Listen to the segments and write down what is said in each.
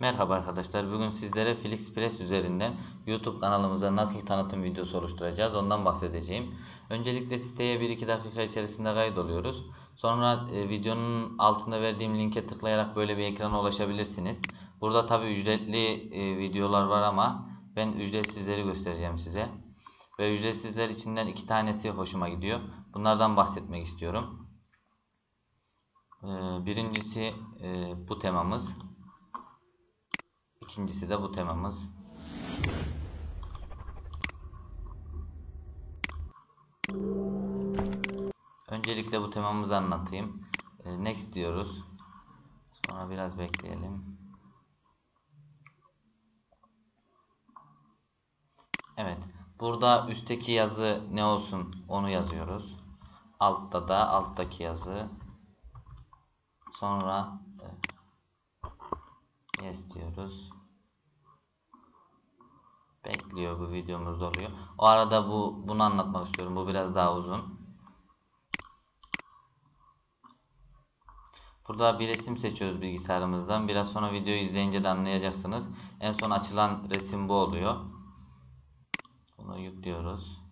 Merhaba arkadaşlar. Bugün sizlere FlixPress üzerinden YouTube kanalımıza nasıl tanıtım videosu oluşturacağız ondan bahsedeceğim. Öncelikle siteye 1-2 dakika içerisinde kaydoluyoruz. Sonra e, videonun altında verdiğim linke tıklayarak böyle bir ekrana ulaşabilirsiniz. Burada tabi ücretli e, videolar var ama ben ücretsizleri göstereceğim size. Ve ücretsizler içinden iki tanesi hoşuma gidiyor. Bunlardan bahsetmek istiyorum. E, birincisi e, bu temamız. İkincisi de bu temamız. Öncelikle bu temamızı anlatayım. Ee, Next diyoruz. Sonra biraz bekleyelim. Evet. Burada üstteki yazı ne olsun onu yazıyoruz. Altta da alttaki yazı. Sonra e, yes diyoruz. Bekliyor bu videomuz oluyor. O arada bu bunu anlatmak istiyorum. Bu biraz daha uzun. Burada bir resim seçiyoruz bilgisayarımızdan. Biraz sonra videoyu izleyince de anlayacaksınız. En son açılan resim bu oluyor. Bunu yüklüyoruz.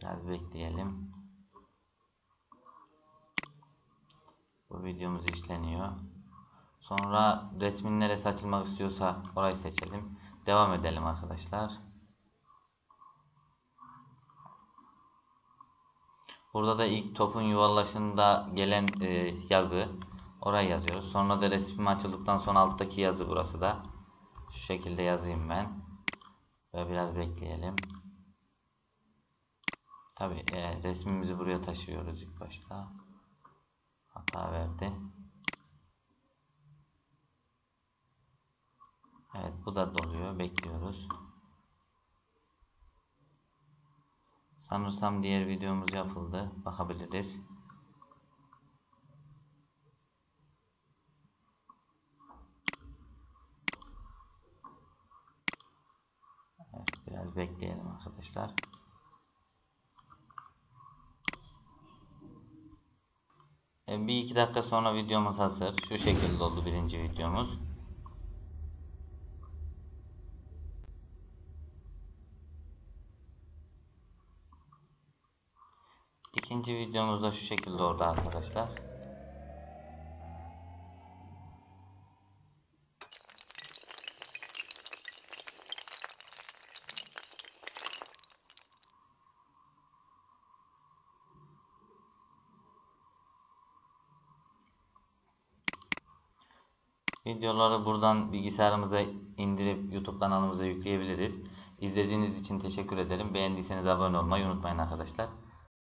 Biraz bekleyelim. Bu videomuz işleniyor. Sonra resmin neresi açılmak istiyorsa orayı seçelim. Devam edelim arkadaşlar. Burada da ilk topun yuvarlaşında gelen e, yazı orayı yazıyoruz. Sonra da resmim açıldıktan sonra alttaki yazı burası da. Şu şekilde yazayım ben. Ve biraz bekleyelim. Tabi e, resmimizi buraya taşıyoruz ilk başta. Hata verdi. Evet bu da doluyor. Bekliyoruz. Sanırsam diğer videomuz yapıldı. Bakabiliriz. Evet, biraz bekleyelim arkadaşlar. E, bir iki dakika sonra videomuz hazır. Şu şekilde oldu birinci videomuz. İkinci videomuz da şu şekilde oldu arkadaşlar. Videoları buradan bilgisayarımıza indirip YouTube kanalımıza yükleyebiliriz. İzlediğiniz için teşekkür ederim. Beğendiyseniz abone olmayı unutmayın arkadaşlar.